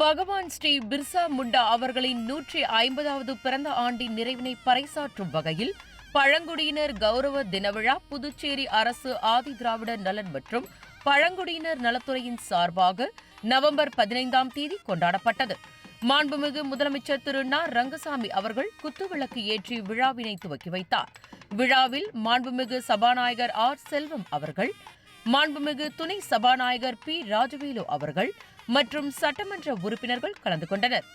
பகவான் ஸ்ரீ பிர்சா முண்டா அவர்களின் நூற்றி ஐம்பதாவது பிறந்த ஆண்டின் நிறைவினை பறைசாற்றும் வகையில் பழங்குடியினர் கௌரவ தினவிழா புதுச்சேரி அரசு ஆதி திராவிடர் நலன் மற்றும் பழங்குடியினர் நலத்துறையின் சார்பாக நவம்பர் பதினைந்தாம் தேதி கொண்டாடப்பட்டது. மாண்புமிகு முதலமைச்சர் திரு நா. ரங்கசாமி அவர்கள் குத்துவிளக்கு ஏற்றி விழாவினை துவக்கி வைத்தார். விழாவில் மாண்புமிகு சபாநாயகர் ஆர். செல்வம் அவர்கள் மாண்புமிகு துணை சபாநாயகர் பி. ராஜவேலு அவர்கள் மற்றும் சட்டமன்ற உறுப்பினர்கள் கலந்து கொண்டனர்.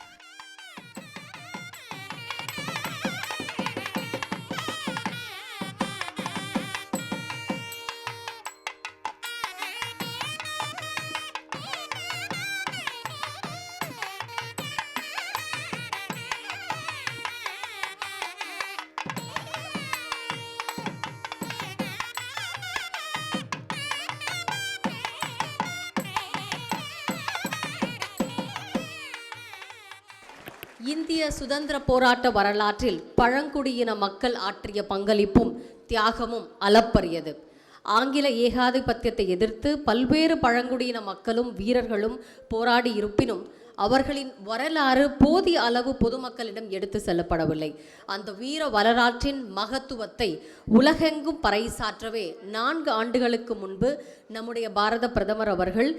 இந்திய சுதந்திர போராட்ட வரலாற்றில் பழங்குடியின மக்கள் ஆற்றிய பங்களிப்பும் தியாகமும் அளப்பரியது. ஆங்கில ஏகாதிபத்தியத்தை எதிர்த்து பல்வேறு பழங்குடியின மக்களும் வீரர்களும் போராடி இருப்பினும் அவர்களின் வரலாறு போதிய அளவு பொதுமக்களிடம் எடுத்து செல்லப்படவில்லை. அந்த வீர வரலாற்றின் மகத்துவத்தை உலகெங்கும் பறைசாற்றவே நான்கு ஆண்டுகளுக்கு முன்பு நம்முடைய பாரத பிரதமர் அவர்கள்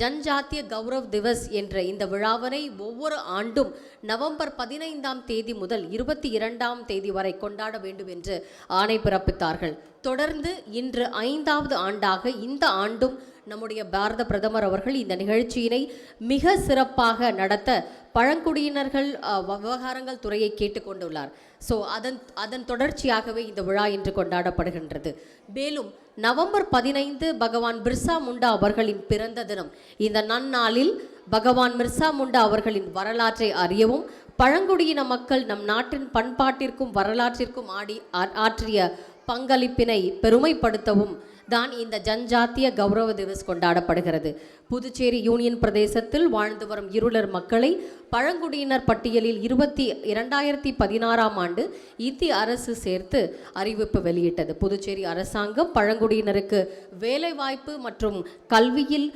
ஜன்ஜாத்திய கௌரவ் திவஸ் என்ற இந்த விழாவினை ஒவ்வொரு ஆண்டும் நவம்பர் பதினைந்தாம் தேதி முதல் இருபத்தி இரண்டாம் தேதி வரை கொண்டாட வேண்டும் என்று ஆணை பிறப்பித்தார்கள். தொடர்ந்து இன்று ஐந்தாவது ஆண்டாக இந்த ஆண்டும் நம்முடைய பாரத பிரதமர் அவர்கள் இந்த நிகழ்ச்சியினை மிக சிறப்பாக நடத்த பழங்குடியினர்கள் விவகாரங்கள் துறையை கேட்டுக்கொண்டுள்ளார் ஸோ அதன் அதன் தொடர்ச்சியாகவே இந்த விழா இன்று கொண்டாடப்படுகின்றது. மேலும் நவம்பர் பதினைந்து பகவான் பிர்சா முண்டா அவர்களின் பிறந்த தினம். இந்த நன்னாளில் பகவான் மிர்சா முண்டா அவர்களின் வரலாற்றை அறியவும் பழங்குடியின மக்கள் நம் நாட்டின் பண்பாட்டிற்கும் வரலாற்றிற்கும் ஆடி ஆ- ஆற்றிய பங்களிப்பினை பெருமைப்படுத்தவும் தான் இந்த ஜன்ஜாத்திய கௌரவ திவஸ் கொண்டாடப்படுகிறது. புதுச்சேரி யூனியன் பிரதேசத்தில் வாழ்ந்து வரும் இருளர் மக்களை பழங்குடியினர் பட்டியலில் இருபத்தி இரண்டாயிரத்தி பதினாறாம் ஆண்டு இந்திய அரசு சேர்த்து அறிவிப்பு வெளியிட்டது. புதுச்சேரி அரசாங்கம் பழங்குடியினருக்கு வேலைவாய்ப்பு மற்றும் கல்வியில்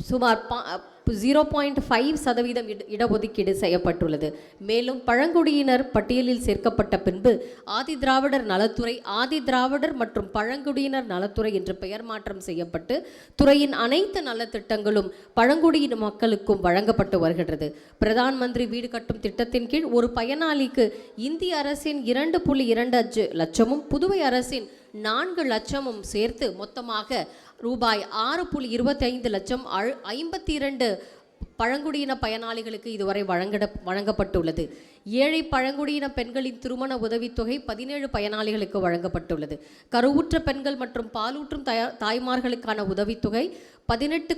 சுமார் ஜீரோ பாயிண்ட் ஃபைவ் சதவீதம் இட- இடஒதுக்கீடு செய்யப்பட்டுள்ளது. மேலும் பழங்குடியினர் பட்டியலில் சேர்க்கப்பட்ட பின்பு ஆதி திராவிடர் நலத்துறை ஆதி திராவிடர் மற்றும் பழங்குடியினர் நலத்துறை என்று பெயர் மாற்றம் செய்யப்பட்டு துறையின் அனைத்து நலத்திட்டங்களும் பழங்குடியின மக்களுக்கும் வழங்கப்பட்டு வருகின்றது. பிரதான் மந்திரி வீடு கட்டும் திட்டத்தின் கீழ் ஒரு பயனாளிக்கு இந்திய அரசின் இரண்டு புள்ளி இரண்டு அஞ்சு லட்சமும் புதுவை அரசின் நான்கு லட்சமும் சேர்த்து மொத்தமாக ரூபாய் ஆறு புள்ளி இருபத்தைந்து லட்சம் ஐம்பத்தி இரண்டு பழங்குடியின பயனாளிகளுக்கு இதுவரை வழங்கிட வழங்கப்பட்டுள்ளது. ஏழை பழங்குடியின பெண்களின் திருமண உதவித்தொகை பதினேழு பயனாளிகளுக்கு வழங்கப்பட்டுள்ளது. கருவுற்ற பெண்கள் மற்றும் பாலூற்றும் தயா தாய்மார்களுக்கான உதவித்தொகை பதினெட்டு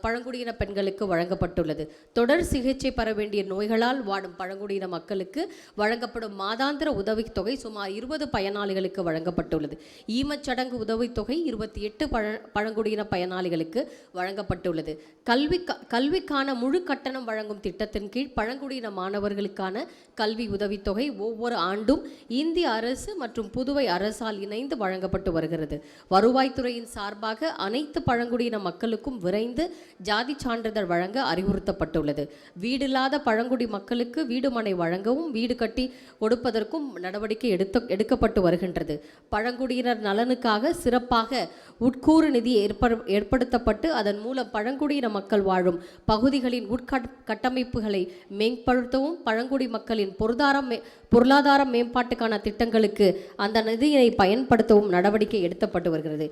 பழங்குடியின பெண்களுக்கு வழங்கப்பட்டுள்ளது. தொடர் சிகிச்சை பெற வேண்டிய நோய்களால் வாடும் பழங்குடியின மக்களுக்கு வழங்கப்படும் மாதாந்திர உதவித்தொகை சுமார் இருபது பயனாளிகளுக்கு வழங்கப்பட்டுள்ளது. ஈமச்சடங்கு உதவித்தொகை இருபத்தி எட்டு பழ பழங்குடியின பயனாளிகளுக்கு வழங்கப்பட்டுள்ளது. கல்வி கல்விக்கான முழு கட்டணம் வழங்கும் திட்டத்தின் கீழ் பழங்குடியின மாணவர்களுக்கான கல்வி உதவித்தொகை ஒவ்வொரு ஆண்டும் இந்திய அரசு மற்றும் புதுவை அரசால் இணைந்து வழங்கப்பட்டு வருகிறது. வருவாய்த்துறையின் சார்பாக அனைத்து பழங்குடியின மக்களுக்கும் விரைந்து ஜாதி சான்றிதழ் வழங்க அறிவுறுத்தப்பட்டுள்ளது. வீடில்லாத பழங்குடி மக்களுக்கு வீடுமனை வழங்கவும் வீடு கட்டி கொடுப்பதற்கும் நடவடிக்கை எடுத்த எடுக்கப்பட்டு வருகின்றது. பழங்குடியினர் நலனுக்காக சிறப்பாக உட்கூறு நிதி ஏற்ப ஏற்படுத்தப்பட்டு அதன் மூலம் பழங்குடியின மக்கள் வாழும் பகுதிகளின் உட்கட்டமைப்புகளை கட்டமைப்புகளை மேம்படுத்தவும் பழங்குடி மக்கள் மக்களின் பொருளாதார மே பொருளாதார மேம்பாட்டுக்கான திட்டங்களுக்கு அந்த நிதியை பயன்படுத்தவும் நடவடிக்கை எடுக்கப்பட்டு வருகிறது.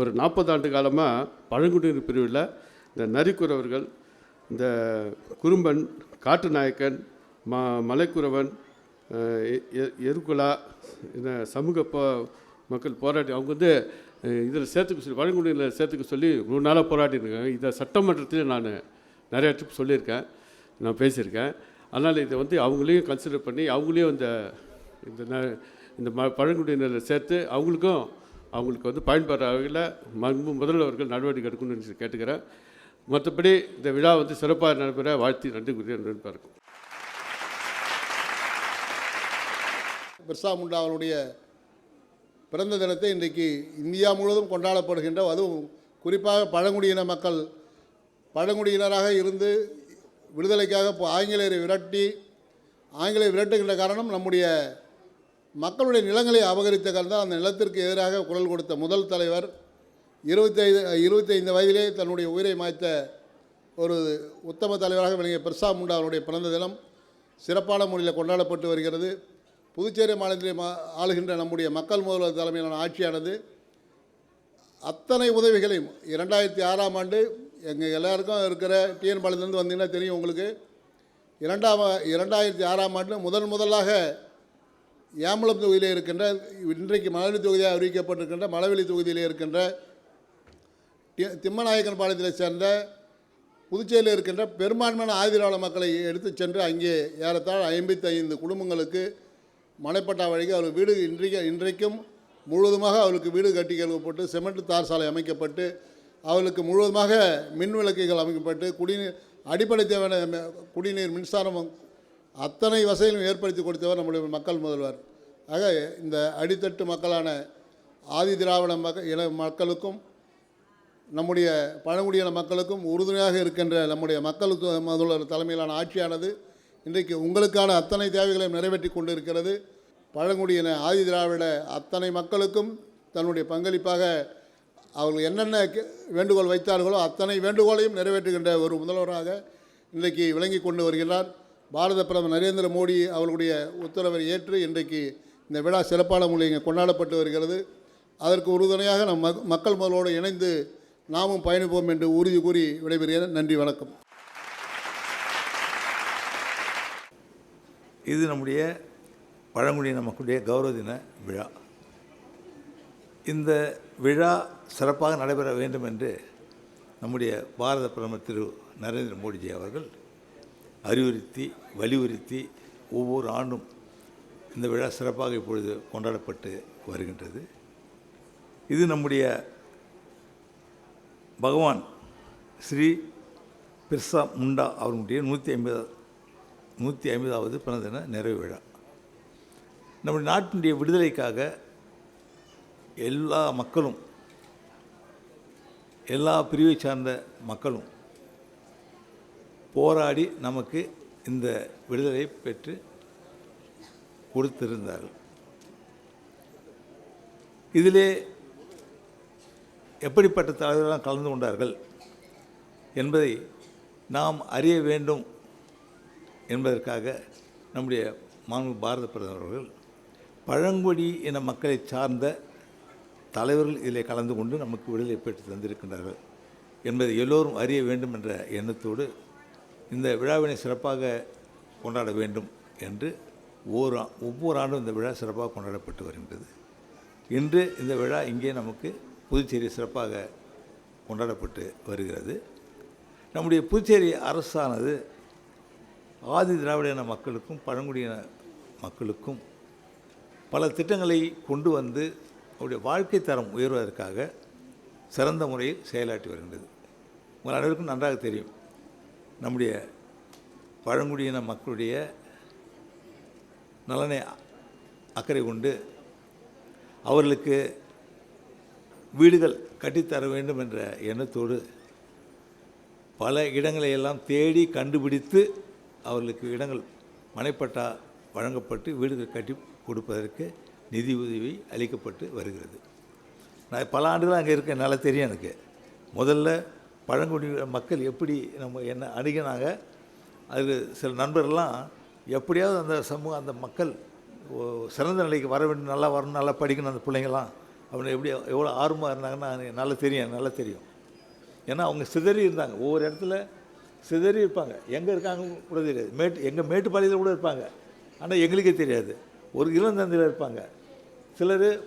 ஒரு நாற்பது ஆண்டு காலமாக பழங்குடியினர் பிரிவில் இந்த நரிக்குறவர்கள் இந்த குறும்பன் காட்டுநாயக்கன் ம மலைக்குறவன் எருக்குலா இந்த சமூக போ மக்கள் போராட்டி அவங்க வந்து இதில் சேர்த்துக்க சொல்லி பழங்குடியினர் சேர்த்துக்க சொல்லி மூணு நாளாக போராட்டிருக்காங்க இதை சட்டமன்றத்தில் நான் நிறைய இடத்துக்கு சொல்லியிருக்கேன். நான் பேசியிருக்கேன். அதனால் இதை வந்து அவங்களையும் கன்சிடர் பண்ணி அவங்களையும் இந்த இந்த ந- இந்த ம பழங்குடியினரை சேர்த்து அவங்களுக்கும் அவங்களுக்கு வந்து பயன்படுற வகையில் மண்பு முதல்வர்கள் நடவடிக்கை எடுக்கணும்னு கேட்டுக்கிறேன். மற்றபடி இந்த விழா வந்து சிறப்பாக நடைபெற வாழ்த்தி நன்றி கூறிய நண்பா இருக்கும் பிர்சா முண்டா அவருடைய பிறந்த தினத்தை இன்றைக்கு இந்தியா முழுவதும் கொண்டாடப்படுகின்ற அதுவும் குறிப்பாக பழங்குடியின மக்கள் பழங்குடியினராக இருந்து விடுதலைக்காக இப்போ ஆங்கிலேயரை விரட்டி ஆங்கிலேயர் விரட்டுகின்ற காரணம் நம்முடைய மக்களுடைய நிலங்களை அபகரித்த காரணம் அந்த நிலத்திற்கு எதிராக குரல் கொடுத்த முதல் தலைவர். இருபத்தைந்து இருபத்தைந்து வயதிலே தன்னுடைய உயிரை மாய்த்த ஒரு உத்தம தலைவராக விளங்கிய பிரசா முண்டா அவருடைய பிறந்த தினம் சிறப்பான முறையில் கொண்டாடப்பட்டு வருகிறது. புதுச்சேரி மாநிலத்தில் மா ஆளுகின்ற நம்முடைய மக்கள் முதல்வர் தலைமையிலான ஆட்சியானது அத்தனை உதவிகளையும் இரண்டாயிரத்தி ஆறாம் ஆண்டு எங்கள் எல்லாருக்கும் இருக்கிற டிஎன் பாளையத்துலேருந்து வந்தீங்கன்னா தெரியும் உங்களுக்கு. இரண்டாம் இரண்டாயிரத்தி ஆறாம் ஆண்டு முதன் முதலாக ஏம்பலம் தொகுதியிலே இருக்கின்ற இன்றைக்கு மலவெளி தொகுதியாக அறிவிக்கப்பட்டிருக்கின்ற மலவெளி தொகுதியிலே இருக்கின்ற டி திம்மநாயக்கன் பாளையத்தில் சேர்ந்த புதுச்சேரியில் இருக்கின்ற பெரும்பான்மையான ஆதிராள மக்களை எடுத்துச் சென்று அங்கே ஏறத்தாழ் ஐம்பத்தி ஐந்து குடும்பங்களுக்கு மலைப்பட்டா வழிக்கு அவர் வீடு இன்றைக்கு இன்றைக்கும் முழுவதுமாக அவருக்கு வீடு கட்டி கழுவப்பட்டு சிமெண்ட் தார் சாலை அமைக்கப்பட்டு அவர்களுக்கு முழுவதுமாக மின் விளக்குகள் அமைக்கப்பட்டு குடிநீர் அடிப்படை தேவையான குடிநீர் மின்சாரம் அத்தனை வசதிகளும் ஏற்படுத்தி கொடுத்தவர் நம்முடைய மக்கள் முதல்வர். ஆக இந்த அடித்தட்டு மக்களான ஆதி திராவிட மக்க இன மக்களுக்கும் நம்முடைய பழங்குடியின மக்களுக்கும் உறுதுணையாக இருக்கின்ற நம்முடைய மக்கள் முதல்வர் தலைமையிலான ஆட்சியானது இன்றைக்கு உங்களுக்கான அத்தனை தேவைகளையும் நிறைவேற்றி கொண்டு இருக்கிறது பழங்குடியின ஆதி திராவிட அத்தனை மக்களுக்கும் தன்னுடைய பங்களிப்பாக அவர்கள் என்னென்ன கே- வேண்டுகோள் வைத்தார்களோ அத்தனை வேண்டுகோளையும் நிறைவேற்றுகின்ற ஒரு முதல்வராக இன்றைக்கு விளங்கி கொண்டு வருகிறார். பாரத பிரதமர் நரேந்திர மோடி அவர்களுடைய உத்தரவை ஏற்று இன்றைக்கு இந்த விழா சிறப்பான முறையில் இங்கே கொண்டாடப்பட்டு வருகிறது. அதற்கு உறுதுணையாக நம் மக்- மக்கள் முதலோடு இணைந்து நாமும் பயணிப்போம் என்று உறுதி கூறி விடைபெறுகிறேன். நன்றி வணக்கம். இது நம்முடைய பழங்குடியின மக்களுடைய கௌரவ தின விழா. இந்த விழா சிறப்பாக நடைபெற வேண்டும் என்று நம்முடைய பாரத பிரதமர் திரு நரேந்திர மோடிஜி அவர்கள் அறிவுறுத்தி வலியுறுத்தி ஒவ்வொரு ஆண்டும் இந்த விழா சிறப்பாக இப்பொழுது கொண்டாடப்பட்டு வருகின்றது. இது நம்முடைய பகவான் ஸ்ரீ பிர்சா முண்டா அவர்களுடைய நூற்றி ஐம்பது நூற்றி ஐம்பதாவது பிறந்த தின நிறைவு விழா. நம்முடைய நாட்டினுடைய விடுதலைக்காக எல்லா மக்களும் எல்லா பிரிவை சார்ந்த மக்களும் போராடி நமக்கு இந்த விடுதலை பெற்று கொடுத்திருந்தார்கள். இதிலே எப்படிப்பட்ட தலைவர்களாக கலந்து கொண்டார்கள் என்பதை நாம் அறிய வேண்டும் என்பதற்காக நம்முடைய மாண்பு பாரத பிரதமர் அவர்கள் பழங்குடி இன மக்களை சார்ந்த தலைவர்கள் இதில் கலந்து கொண்டு நமக்கு விடுதலை பெற்று தந்திருக்கின்றார்கள் என்பதை எல்லோரும் அறிய வேண்டும் என்ற எண்ணத்தோடு இந்த விழாவினை சிறப்பாக கொண்டாட வேண்டும் என்று ஒவ்வொரு ஆ- ஒவ்வொரு ஆண்டும் இந்த விழா சிறப்பாக கொண்டாடப்பட்டு வருகின்றது. இன்று இந்த விழா இங்கே நமக்கு புதுச்சேரி சிறப்பாக கொண்டாடப்பட்டு வருகிறது. நம்முடைய புதுச்சேரி அரசானது ஆதி திராவிடன மக்களுக்கும் பழங்குடியின மக்களுக்கும் பல திட்டங்களை கொண்டு வந்து அவருடைய வாழ்க்கை தரம் உயர்வதற்காக சிறந்த முறையில் செயலாற்றி வருகின்றது. உங்கள் அனைவருக்கும் நன்றாக தெரியும். நம்முடைய பழங்குடியின மக்களுடைய நலனை அக்கறை கொண்டு அவர்களுக்கு வீடுகள் கட்டித்தர வேண்டும் என்ற எண்ணத்தோடு பல இடங்களை எல்லாம் தேடி கண்டுபிடித்து அவர்களுக்கு இடங்கள் மனைப்பட்டா வழங்கப்பட்டு வீடுகள் கட்டி கொடுப்பதற்கு நிதி உதவி அளிக்கப்பட்டு வருகிறது. நான் பல ஆண்டுகள் அங்கே இருக்கேன் நல்லா தெரியும் எனக்கு. முதல்ல பழங்குடி மக்கள் எப்படி நம்ம என்ன அணுகினாங்க அது சில நண்பர்கள்லாம் எப்படியாவது அந்த சமூகம் அந்த மக்கள் ஓ, சிறந்த நிலைக்கு வர வேண்டும் நல்லா வரணும் நல்லா படிக்கணும் அந்த பிள்ளைங்களாம் அவங்க எப்படி எவ்வளோ ஆர்வமாக இருந்தாங்கன்னா எனக்கு நல்லா தெரியும் நல்லா தெரியும். ஏன்னா அவங்க சிதறி இருந்தாங்க. ஒவ்வொரு இடத்துல சிதறி இருப்பாங்க. எங்கே இருக்காங்க கூட தெரியாது. மேட்டு எங்கள் மேட்டுப்பாளையத்தில் கூட இருப்பாங்க. ஆனால் எங்களுக்கே தெரியாது. ஒரு இளந்தந்தையில் இருப்பாங்க. சிலர்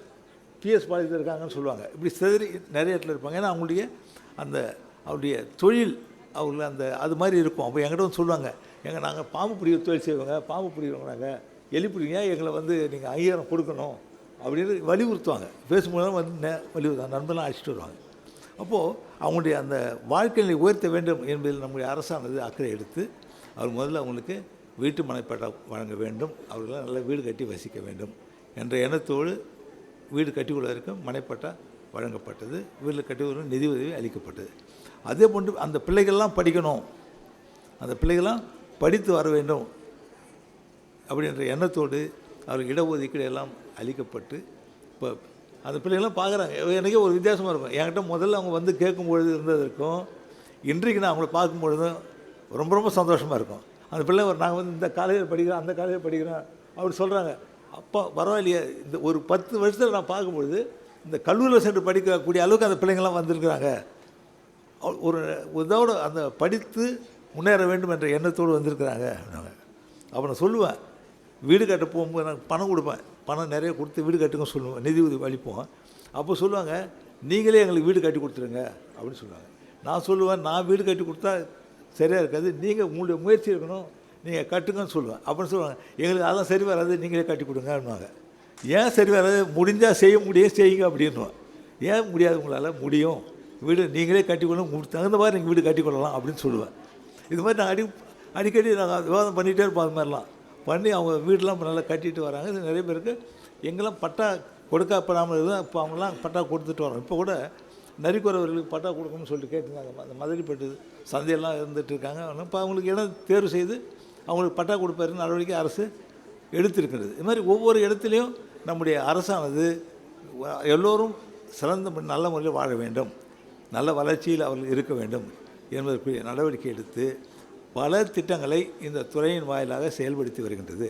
பிஎஸ் பாளையத்தில் இருக்காங்கன்னு சொல்லுவாங்க. இப்படி சிதறி நிறைய இடத்துல இருப்பாங்க. ஏன்னா அவங்களுடைய அந்த அவருடைய தொழில் அவங்கள அந்த அது மாதிரி இருக்கும். அப்போ எங்கிட்ட வந்து சொல்லுவாங்க. எங்கள் நாங்கள் பாம்பு பிடிக்கிற தொழில் செய்வாங்க பாம்பு பிடிக்கிறவங்க நாங்கள் எலி பிடிங்க எங்களை வந்து நீங்கள் ஐயாயிரம் கொடுக்கணும். அப்படின்னு வலியுறுத்துவாங்க. பேசும்போது வந்து நே- வலியுறுத்தாங்க நண்பர்லாம் அழைச்சிட்டு வருவாங்க. அப்போது அவங்களுடைய அந்த வாழ்க்கையை உயர்த்த வேண்டும் என்பதில் நம்முடைய அரசானது அக்கறை எடுத்து அவர் முதல்ல அவங்களுக்கு வீட்டு மனைப்பட்டா வழங்க வேண்டும். அவர்களால் நல்ல வீடு கட்டி வசிக்க வேண்டும். என்ற எண்ணத்தோடு வீடு கட்டி மனைப்பட்டா வழங்கப்பட்டது. வீட்டில் கட்டிக்கொள்ள நிதி உதவி அளிக்கப்பட்டது. அதே போன்று அந்த பிள்ளைகள்லாம் படிக்கணும். அந்த பிள்ளைகள்லாம் படித்து வர வேண்டும் அப்படின்ற எண்ணத்தோடு அவருக்கு இடஒதுக்கீடு எல்லாம் அளிக்கப்பட்டு இப்போ அந்த பிள்ளைகள்லாம் பார்க்குறாங்க. எனக்கே ஒரு வித்தியாசமாக இருக்கும். என்கிட்ட முதல்ல அவங்க வந்து கேட்கும்பொழுது இருந்ததற்கும் இன்றைக்கு நான் அவங்கள பார்க்கும்பொழுதும் ரொம்ப ரொம்ப சந்தோஷமாக இருக்கும். அந்த பிள்ளை ஒரு நாங்கள் வந்து இந்த காலேஜில் படிக்கிறோம் அந்த காலேஜில் படிக்கிறோம் அப்படி சொல்கிறாங்க அப்பா பரவாயில்லையே இந்த ஒரு பத்து வருஷத்தில் நான் பார்க்கும்பொழுது இந்த கல்லூரியில் சென்று படிக்கக்கூடிய அளவுக்கு அந்த பிள்ளைங்கள்லாம் வந்திருக்கிறாங்க. அவ- ஒரு இதோட அந்த படித்து முன்னேற வேண்டும் என்ற எண்ணத்தோடு வந்திருக்கிறாங்க அப்படின்னாங்க. அப்போ நான் சொல்லுவேன் வீடு கட்ட போகும்போது நான் பணம் கொடுப்பேன். பணம் நிறைய கொடுத்து வீடு கட்டுங்க சொல்லுவேன் நிதி உதவி அளிப்போம். அப்போ சொல்லுவாங்க நீங்களே எங்களுக்கு வீடு கட்டி கொடுத்துருங்க அப்படின்னு சொல்லுவாங்க. நான் சொல்லுவேன் நான் வீடு கட்டி கொடுத்தா சரியாக இருக்காது. நீங்கள் உங்களுடைய முயற்சி இருக்கணும் நீங்கள் கட்டுங்கன்னு சொல்லுவேன். அப்படின்னு சொல்லுவாங்க எங்களுக்கு அதெல்லாம் சரி வராது நீங்களே கட்டி கொடுங்க ஏன் சரி வராது? முடிஞ்சால் செய்ய முடியும் செய்யுங்க அப்படின்னுவேன். ஏன் முடியாது? உங்களால் முடியும். வீடு நீங்களே கட்டி உங்களுக்கு தகுந்த மாதிரி நீங்கள் வீடு கட்டி கட்டிக்கொள்ளலாம் அப்படின்னு சொல்லுவேன். இது மாதிரி நான் அடி அடிக்கடி நாங்கள் விவாதம் பண்ணிகிட்டே இருப்போம் அது மாதிரிலாம். பண்ணி அவங்க வீடெலாம் நல்லா கட்டிட்டு வராங்க. இது நிறைய பேருக்கு எங்கெல்லாம் பட்டா கொடுக்கப்படாமல் இருந்தால் இப்போ அவங்களாம் பட்டா கொடுத்துட்டு வரோம். இப்போ கூட நரிக்குறவர்களுக்கு பட்டா கொடுக்கணும்னு சொல்லிட்டு கேட்டிருந்தாங்க. அந்த மதுரைப்பட்டு சந்தையெல்லாம் இருந்துட்டு இருக்காங்க. இப்போ அவங்களுக்கு இடம் தேர்வு செய்து அவங்களுக்கு பட்டா கொடுப்பாரு நடவடிக்கை அரசு எடுத்திருக்கிறது. இது மாதிரி ஒவ்வொரு இடத்துலையும் நம்முடைய அரசானது எல்லோரும் சிறந்த நல்ல முறையில் வாழ வேண்டும். நல்ல வளர்ச்சியில் அவர்கள் இருக்க வேண்டும் என்பதற்குரிய நடவடிக்கை எடுத்து பல திட்டங்களை இந்த துறையின் வாயிலாக செயல்படுத்தி வருகின்றது.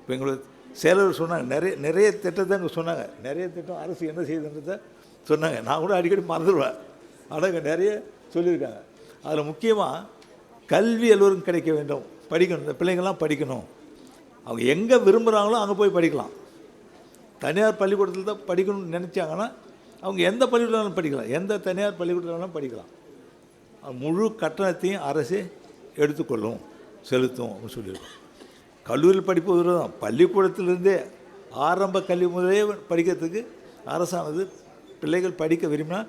இப்போ எங்களுக்கு செயலர் சொன்னாங்க நிறைய நிறைய திட்டத்தை அங்கே சொன்னாங்க. நிறைய திட்டம் அரசு என்ன செய்யுதுன்றதை சொன்னாங்க. நான் கூட அடிக்கடி மறந்துடுவேன். ஆனால் இங்கே நிறைய சொல்லியிருக்காங்க. அதில் முக்கியமாக கல்வி எல்லோரும் கிடைக்க வேண்டும். படிக்கணும். இந்த பிள்ளைங்கள்லாம் படிக்கணும். அவங்க எங்கே விரும்புகிறாங்களோ அங்கே போய் படிக்கலாம். தனியார் பள்ளிக்கூடத்தில் தான் படிக்கணும்னு நினச்சாங்கன்னா அவங்க எந்த பள்ளிக்கூடம் வேணாலும் படிக்கலாம். எந்த தனியார் பள்ளிக்கூடத்தில் வேணாலும் படிக்கலாம். முழு கட்டணத்தையும் அரசு எடுத்துக்கொள்ளும் செலுத்தும் அப்படின்னு சொல்லியிருக்கோம். கல்லூரியில் படிப்பு தான் பள்ளிக்கூடத்திலிருந்தே ஆரம்ப கல்வி முதலே படிக்கிறதுக்கு அரசானது பிள்ளைகள் படிக்க விரும்பினா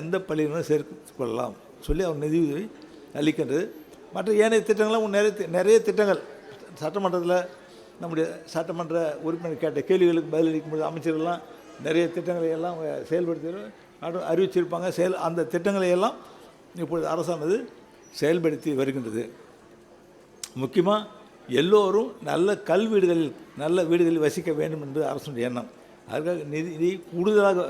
எந்த பள்ளியிலும் சேர்த்து கொள்ளலாம். சொல்லி அவர் நிதி உதவி அளிக்கின்றது. மற்ற ஏனைய திட்டங்களும் நிறைய நிறைய திட்டங்கள். சட்டமன்றத்தில் நம்முடைய சட்டமன்ற உறுப்பினர் கேட்ட கேள்விகளுக்கு பதிலளிக்கும்போது அமைச்சர்கள்லாம் நிறைய திட்டங்களை எல்லாம் செயல்படுத்தி அறிவிச்சிருப்பாங்க. செயல் அந்த திட்டங்களை எல்லாம் இப்பொழுது அரசானது செயல்படுத்தி வருகின்றது. முக்கியமாக எல்லோரும் நல்ல கல் வீடுகளில் நல்ல வீடுகளில் வசிக்க வேண்டும் என்பது அரசுடைய எண்ணம். அதுக்காக நிதி நிதி கூடுதலாக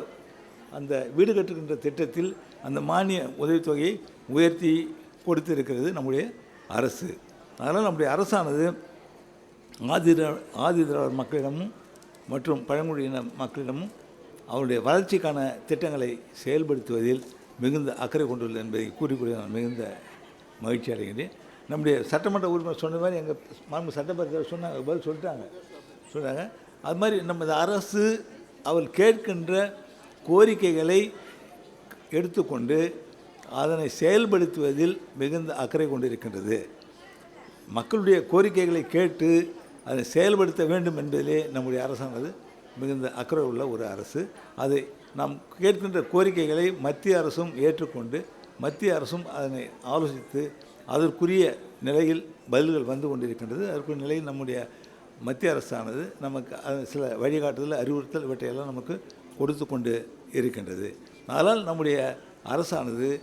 அந்த வீடு கட்டுகின்ற திட்டத்தில் அந்த மானிய உதவித்தொகையை உயர்த்தி கொடுத்திருக்கிறது நம்முடைய அரசு. அதனால் நம்முடைய அரசானது ஆதிர ஆதிதிராவிடர் மக்களிடமும் மற்றும் பழங்குடியின மக்களிடமும் அவருடைய வளர்ச்சிக்கான திட்டங்களை செயல்படுத்துவதில் மிகுந்த அக்கறை கொண்டுள்ளது என்பதை கூறிக்கொள்ள நான் மிகுந்த மகிழ்ச்சி அடைகிறேன். நம்முடைய சட்டமன்ற உறுப்பினர் சொன்ன மாதிரி எங்கள் மாண்பு சட்டமன்ற சொன்னாங்க பதில் சொல்லிட்டாங்க. சொல்கிறாங்க அது மாதிரி நம்ம அரசு அவள் கேட்கின்ற கோரிக்கைகளை எடுத்துக்கொண்டு அதனை செயல்படுத்துவதில் மிகுந்த அக்கறை கொண்டிருக்கின்றது. மக்களுடைய கோரிக்கைகளை கேட்டு அதை செயல்படுத்த வேண்டும் என்பதிலே நம்முடைய அரசானது மிகுந்த அக்கறை உள்ள ஒரு அரசு. அதை நாம் கேட்கின்ற கோரிக்கைகளை மத்திய அரசும் ஏற்றுக்கொண்டு மத்திய அரசும் அதனை ஆலோசித்து அதற்குரிய நிலையில் பதில்கள் வந்து கொண்டிருக்கின்றது. அதற்குரிய நிலையில் நம்முடைய மத்திய அரசானது நமக்கு அது சில வழிகாட்டுதல் அறிவுறுத்தல் இவற்றையெல்லாம் நமக்கு கொடுத்து கொண்டு இருக்கின்றது. அதனால் நம்முடைய அரசானது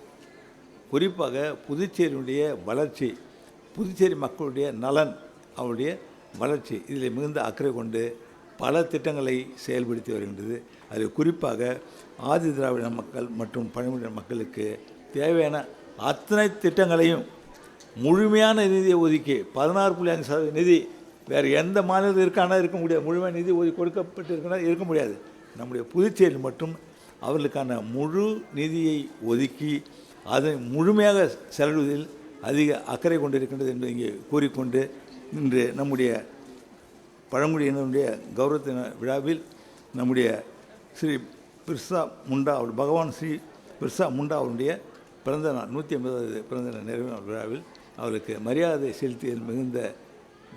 குறிப்பாக புதுச்சேரியுடைய வளர்ச்சி புதுச்சேரி மக்களுடைய நலன் அவருடைய வளர்ச்சி இதில் மிகுந்த அக்கறை கொண்டு பல திட்டங்களை செயல்படுத்தி வருகின்றது. அதில் குறிப்பாக ஆதி திராவிட மக்கள் மற்றும் பழங்குடியின மக்களுக்கு தேவையான அத்தனை திட்டங்களையும் முழுமையான நிதியை ஒதுக்கி பதினாறு புள்ளி அஞ்சு சதவீத நிதி வேறு எந்த மாநிலத்தில் இருக்கானா இருக்க முடியாது. முழுமையான நிதி ஒதுக்கி கொடுக்கப்பட்டு இருக்கனா இருக்க முடியாது. நம்முடைய புதுச்சேரியில் மட்டும் அவர்களுக்கான முழு நிதியை ஒதுக்கி அதை முழுமையாக செலவிடுவதில் அதிக அக்கறை கொண்டிருக்கின்றது என்று இங்கே கூறிக்கொண்டு இன்று நம்முடைய பழங்குடியினருடைய கௌரவத்தின விழாவில் நம்முடைய ஸ்ரீ பிர்சா முண்டா அவர் பகவான் ஸ்ரீ பிர்சா முண்டா அவருடைய பிறந்த நாள் நூற்றி ஐம்பதாவது பிறந்த நாள் நிறைவு விழாவில் அவருக்கு மரியாதை செலுத்தியதில் மிகுந்த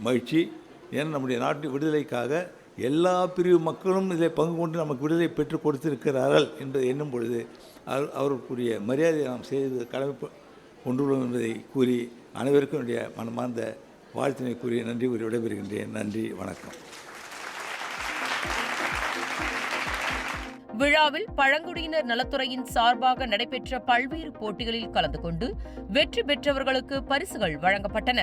மகிழ்ச்சி. ஏன்னா நம்முடைய நாட்டு விடுதலைக்காக எல்லா பிரிவு மக்களும் இதில் பங்கு கொண்டு நமக்கு விடுதலை பெற்றுக் கொடுத்திருக்கிறார்கள் என்பதை எண்ணும் பொழுது அவர் அவருக்குரிய மரியாதையை நாம் செய்து கடமை கொண்டுள்ளோம் என்பதை கூறி அனைவருக்கும் என்னுடைய மனமார்ந்த வாழ்த்தினை கூறி நன்றி கூறி விடைபெறுகின்றேன். நன்றி வணக்கம். விழாவில் பழங்குடியினர் நலத்துறையின் சார்பாக நடைபெற்ற பல்வேறு போட்டிகளில் கலந்து கொண்டு வெற்றி பெற்றவர்களுக்கு பரிசுகள் வழங்கப்பட்டன.